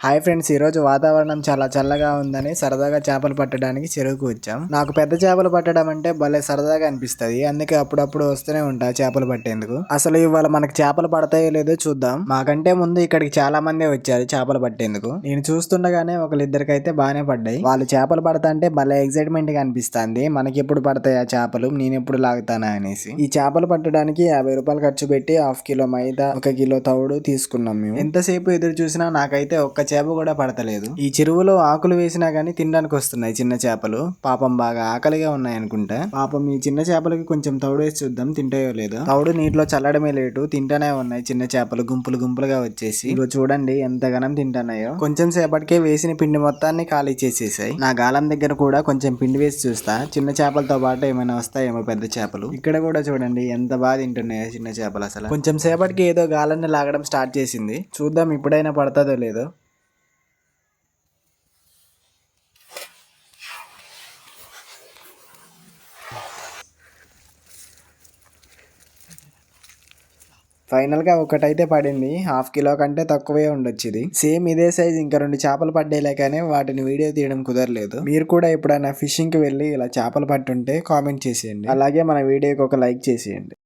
Hi friends ఈరోజు వాతావరణం చాలా చల్లగా ఉందని సరదాగా చేపలు పట్టడానికి చెరువుకు వచ్చాం. నాకు పెద్ద చేపలు పట్టడం అంటే భలే సరదాగా అనిపిస్తుంది. అందుకే అప్పుడప్పుడు వస్తూనే ఉంటా చేపలు పట్టేందుకు. అసలు ఇవాళ మనకి చేపలు పడతాయో లేదో చూద్దాం. మాకంటే ముందు ఇక్కడికి చాలా మంది వచ్చారు చేపలు పట్టేందుకు. నేను చూస్తుండగానే ఒకళ్ళిద్దరికైతే బాగానే పడ్డాయి. వాళ్ళు చేపలు పడతా అంటే భలే ఎక్సైట్మెంట్గా అనిపిస్తుంది. మనకి ఎప్పుడు పడతాయి ఆ చేపలు? నేను ఎప్పుడు లాగుతానా అనేసి. ఈ చేపలు పట్టడానికి యాభై రూపాయలు ఖర్చు పెట్టి హాఫ్ కిలో మైదా ఒక కిలో తవుడు తీసుకున్నాం మేము. ఎంతసేపు ఎదురు చూసినా నాకైతే ఒక్క చేప కూడా పడతలేదు. ఈ చెరువులో ఆకులు వేసినా గానీ తినడానికి వస్తున్నాయి చిన్న చేపలు. పాపం బాగా ఆకలిగా ఉన్నాయి అనుకుంటా. పాపం ఈ చిన్న చేపలకి కొంచెం తౌడు వేసి చూద్దాం తింటాయో లేదో. తౌడు నీటిలో చల్లడమే లేటు తింటానే ఉన్నాయి చిన్న చేపలు. గుంపులు గుంపులుగా వచ్చేసి. ఇగో చూడండి ఎంత గనం కొంచెం సేపటికే వేసిన పిండి మొత్తాన్ని ఖాళీ చేసేసాయి. నా గాలం దగ్గర కూడా కొంచెం పిండి వేసి చూస్తా. చిన్న చేపలతో పాటు ఏమైనా వస్తాయేమో పెద్ద చేపలు. ఇక్కడ కూడా చూడండి ఎంత బాగా తింటున్నాయో చిన్న చేపలు అసలు. కొంచెం సేపటికి ఏదో గాలాన్ని లాగడం స్టార్ట్ చేసింది. చూద్దాం ఇప్పుడైనా పడతాదో లేదో. ఫైనల్గా ఒకటైతే పడింది. హాఫ్ కిలో కంటే తక్కువే ఉండొచ్చు ఇది. సేమ్ ఇదే సైజ్ ఇంకా రెండు చేపలు పడ్డేలే కానీ వాటిని వీడియో తీయడం కుదరలేదు. మీరు కూడా ఎప్పుడైనా ఫిషింగ్కి వెళ్ళి ఇలా చేపలు పట్టుంటే కామెంట్ చేసేయండి. అలాగే మన వీడియోకి ఒక లైక్ చేసేయండి.